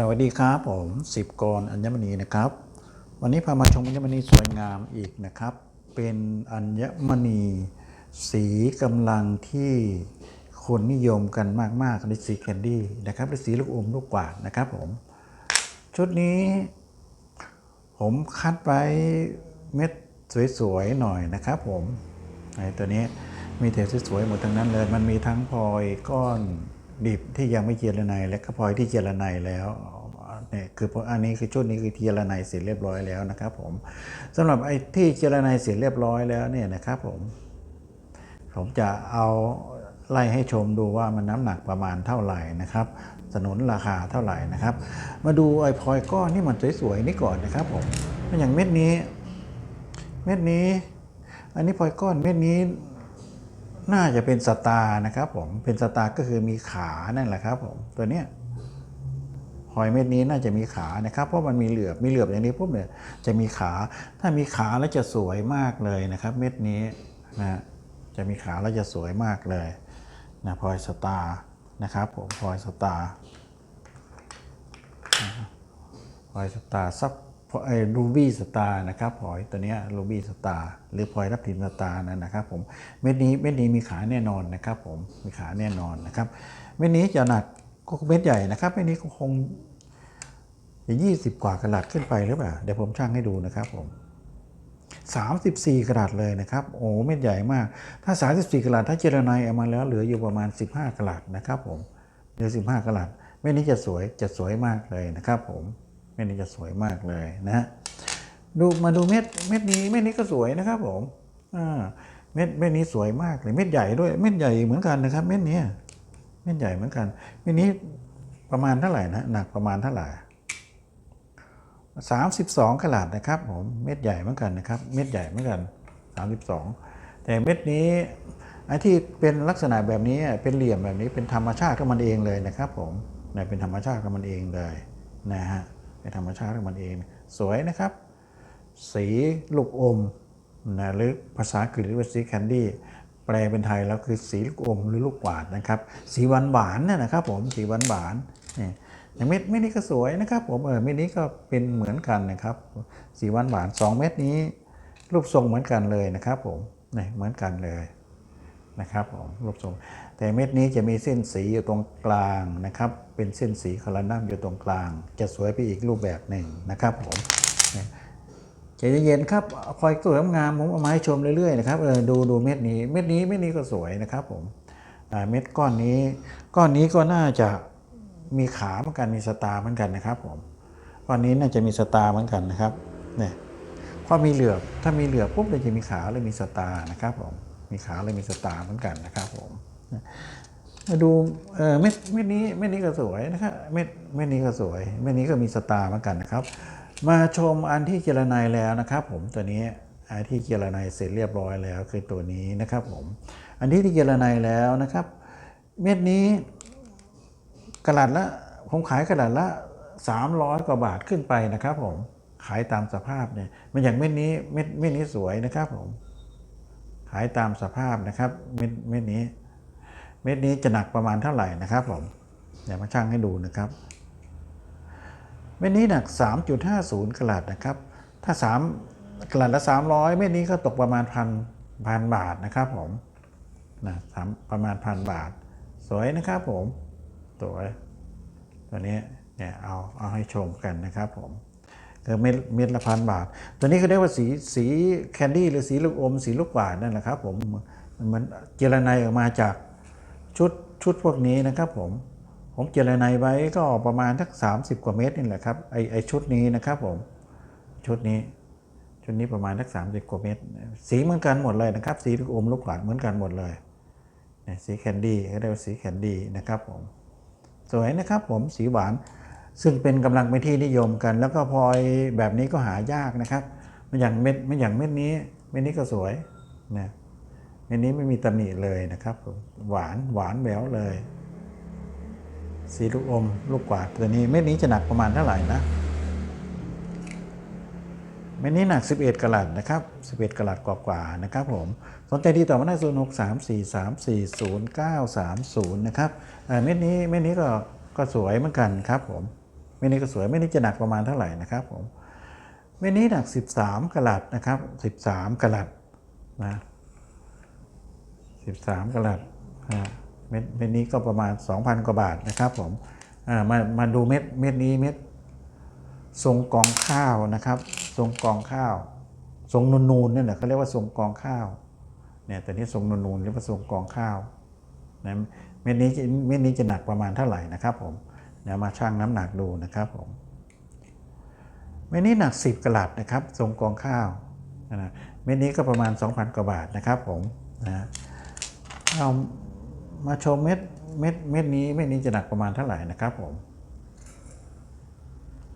สวัสดีครับผมสิบกรอัญมณีนะครับ วันนี้พามาชมอัญมณีสวยงามอีกนะครับ เป็นอัญมณีสีกำลังที่คนนิยมกันมากๆในสีแคนดี้นะครับเป็นสีลูกอมลูกกวาดนะครับผมชุดนี้ ผมคัดไว้เม็ดสวยๆหน่อยนะครับผมไอ้ตัวนี้มีแต่สวยๆหมดทั้งนั้นเลยมันมีทั้งพลอยก้อน ดิบที่ยังไม่เจรไนและก็พลอยที่เจรไนแล้วเนี่ยคืออันนี้คือชุดนี้คือเจรไนเสร็จเรียบร้อยแล้วนะครับผมสำหรับไอ้ที่เจรไนเสร็จเรียบร้อยแล้วเนี่ยนะครับผมผมจะเอาไล่ให้ชมดูว่ามันน้ำหนักประมาณเท่าไหร่นะครับสนุนราคาเท่าไหร่นะครับ มาดูไอ้พลอยก้อนที่มันสวยๆนี่ก่อนนะครับผมอย่างเม็ดนี้ เม็ดนี้ อันนี้พลอยก้อนเม็ดนี้ น่าจะเป็นสตาร์นะครับผมเป็นสตาร์ก็คือมีขานั่นแหละครับผมตัวเนี้ยหอยเม็ดนี้น่าจะมีขานะครับ เพราะมันมีเหลือบมีเหลือบอย่างนี้ปุ๊บเนี่ยจะมีขา ถ้ามีขาแล้วจะสวยมากเลยนะครับ เม็ดนี้นะจะมีขาแล้วจะสวยมากเลยนะพลอยสตาร์นะครับผมพลอยสตาร์พลอยสตาร์ซับ รูบี้สตาร์นะครับพลอยตัวนี้รูบี้สตาร์หรือพลอยรับทิมสตาร์นั่นนะครับผมเม็ดนี้เม็ดนี้มีขาแน่นอนนะครับผมมีขาแน่นอนนะครับเม็ดนี้จะหนักก็เม็ดใหญ่นะครับเม็ดนี้ก็คงจะยี่สิบกว่ากระลัดขึ้นไปหรือเปล่าเดี๋ยวผมช่างให้ดูนะครับผม34กระรัตเลยนะครับ โอ้เม็ดใหญ่มาก ถ้า 34กระรัตถ้าเจรไนเอามาแล้วเหลืออยู่ประมาณ 15กระรัตนะครับผมเหลือ15กระรัตเม็ดนี้จะสวยจะสวยมากเลยนะครับผม ม็ดนี้จะสวยมากเลยนะฮะดูมาดูเม็ดเม็ดนี้เม็ดนี้ก็สวยนะครับผมอ่าเม็ดเม็ดนี้สวยมากเลยเม็ดใหญ่ด้วยเม็ดใหญ่เหมือนกันนะครับ เม็ดนี้เม็ดใหญ่เหมือนกันเม็ดนี้ประมาณเท่าไหร่นะหนักประมาณเท่าไหร่32กลัดนะครับผมเม็ดใหญ่เหมือนกันนะครับ เม็ดใหญ่เหมือนกัน32แต่เม็ดนี้ไอ้ที่เป็นลักษณะแบบนี้เป็นเหลี่ยมแบบนี้เป็นธรรมชาติของมันเองเลยนะครับ ผมเนี่ยเป็นธรรมชาติของมันเองเลยนะฮะ เป็นธรรมชาติของมันเอง สวยนะครับ สีลูกอมนะหรือภาษาอังกฤษเรียกว่าสีแคนดี้แปลเป็นไทยแล้วคือสีลูกอมหรือลูกกวาดนะครับ สีหวานหวานนี่นะครับ ผมสีหวานหวานนี่อย่างเม็ดเม็ดนี้ก็สวยนะครับ ผมเออเม็ดนี้ก็เป็นเหมือนกันนะครับ สีหวานหวานสองเม็ดนี้ รูปทรงเหมือนกันเลยนะครับ ผมนี่เหมือนกันเลยนะครับผมรูปทรง แต่เม็ดนี้จะมีเส้นสีอยู่ตรงกลางนะครับ เป็นเส้นสีคอลลัมอยู่ตรงกลาง จะสวยไปอีกรูปแบบหนึ่งนะครับผมใจเย็นๆครับคอยสวยงามผมเอามาให้ชมเรื่อยๆนะครับเออดูดูเม็ดนี้เม็ดนี้เม็ดนี้ก็สวยนะครับผมเม็ดก้อนนี้ ก้อนนี้ก็น่าจะมีขาเหมือนกันมีสตาร์เหมือนกันนะครับผมก้อนนี้น่าจะมีสตาร์เหมือนกันนะครับเนี่ยพอมีเหลือบถ้ามีเหลือบปุ๊บเลยจะมีขาเลยมีสตาร์นะครับผมมีขาเลยมีสตาร์เหมือนกันนะครับผม มาดูเออเม็ดเม็ดนี้เม็ดนี้ก็สวยนะครับเม็ดเม็ดนี้ก็สวยเม็ดนี้ก็มีสตาร์เหมือนกันนะครับ มาชมอันที่เจรไนแล้วนะครับ ผมตัวนี้อันที่เจรไนเสร็จเรียบร้อยแล้วคือตัวนี้นะครับ ผม อันที่ที่เจรไนแล้วนะครับ เม็ดนี้กระดาษละผมขายกระดาษละ 300 กว่าบาทขึ้นไปนะครับ ผมขายตามสภาพเนี่ยมันอย่างเม็ดนี้เม็ดเม็ดนี้สวยนะครับ ผม ขายตามสภาพนะครับ เม็ดเม็ดนี้ ม็ดนี้จะหนักประมาณเท่าไหร่นะครับผมเดี๋ยวมาชั่งให้ดูนะครับ เม็ดนี้หนัก 3.50กะลัดนะครับ ถ้า 3กะลัดละ 300 เม็ดนี้ก็ตกประมาณพันพันบาทนะครับผมนะสามประมาณพันบาท สวยนะครับผม สวย ตัวนี้เนี่ยเอาเอาให้ชมกันนะครับผมคือเม็ดเม็ดละพันบาท ตัวนี้เขาเรียกว่าสีสีแคนดี้หรือสีลูกอมสีลูกหวานนั่นแหละครับผมมันเจรไนออกมาจาก ชุดชุดพวกนี้นะครับผมผมเจรไนไว้ก็ประมาณทัก 30 กว่าเมตรนี่แหละครับไอไอชุดนี้นะครับผมชุดนี้ชุดนี้ประมาณทัก 30 กว่าเมตร สีเหมือนกันหมดเลยนะครับ สีลูกอมลูกหวานเหมือนกันหมดเลยสีแคนดี้เขาเรียกว่าสีแคนดี้นะครับผมสวยนะครับผมสีหวานซึ่งเป็นกำลังเป็นที่นิยมกัน แล้วก็พลอยแบบนี้ก็หายากนะครับไม่อย่างเม็ดไม่อย่างเม็ดนี้เม็ดนี้ก็สวยนะ เม็ดนี้ไม่มีตำหนิเลยนะครับ หวานหวานแหววเลย สีลูกอม ลูกกวาดตัวนี้เม็ดนี้จะหนักประมาณเท่าไหร่นะเม็ดนี้หนัก 11กะลัดนะครับ 11กะลัดกว่าๆนะครับผม สนใจที่ต่อมาได้ศูนย์หกสามสี่สามสี่ศูนย์เก้าสามศูนย์นะครับเม็ดนี้เม็ดนี้ก็ก็สวยเหมือนกันครับผมเม็ดนี้ก็สวยเม็ดนี้จะหนักประมาณเท่าไหร่นะครับผมเม็ดนี้หนัก 13กะลัดนะครับ 13กะลัดนะ 13กะลัดเม็ดเม็ดนี้ก็ประมาณ 2,000 กว่าบาทนะครับผมมามาดูเม็ดเม็ดนี้เม็ดทรงกองข้าวนะครับ ทรงกองข้าว ทรงนูนๆเนี่ยแหละเขาเรียกว่าทรงกองข้าวเนี่ยแต่นี้ทรงนูนๆเรียกว่าทรงกองข้าวนะเม็ดนี้เม็ดนี้จะหนักประมาณเท่าไหร่นะครับผมเดี๋ยวมาชั่งน้ำหนักดูนะครับผมเม็ดนี้หนัก 10กะลัดนะครับ ทรงกองข้าวนะเม็ดนี้ก็ประมาณ 2,000 กว่าบาทนะครับผมนะ เอามาชมเม็ดเม็ดเม็ดนี้เม็ดนี้จะหนักประมาณเท่าไหร่นะครับผม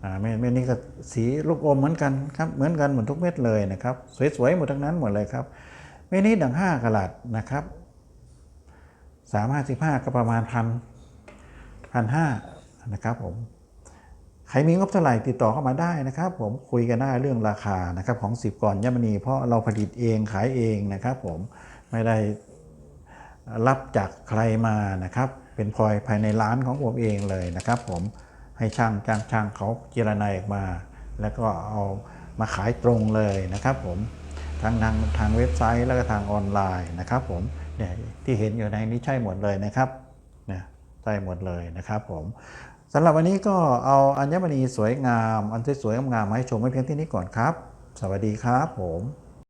อ่าเม็ดเม็ดนี้ก็สีลูกอมเหมือนกันครับเหมือนกันหมดทุกเม็ดเลยนะครับสวยๆหมดทั้งนั้นหมดเลยครับเม็ดนี้ดังห้ากะลัดนะครับสามห้าสิบห้าก็ประมาณพันพันห้านะครับผมใครมีงบเท่าไหร่ติดต่อเข้ามาได้นะครับ ผมคุยกันได้เรื่องราคานะครับของสิบก่อนยมณีเพราะเราผลิตเองขายเองนะครับ ผมไม่ได้ รับจากใครมานะครับ เป็นพลอยภายในร้านของผมเองเลยนะครับ ผมให้ช่างจ้างช่างเขาเจรนายออกมา แล้วก็เอามาขายตรงเลยนะครับ ผมทั้งทางทางเว็บไซต์แล้วก็ทางออนไลน์นะครับ ผมเนี่ยที่เห็นอยู่ในนี้ใช่หมดเลยนะครับเนี่ยใช่หมดเลยนะครับ ผมสำหรับวันนี้ก็เอาอัญมณีสวยงาม อันสวยงามมาให้ชมไว้เพียงที่นี้ก่อนครับ สวัสดีครับผม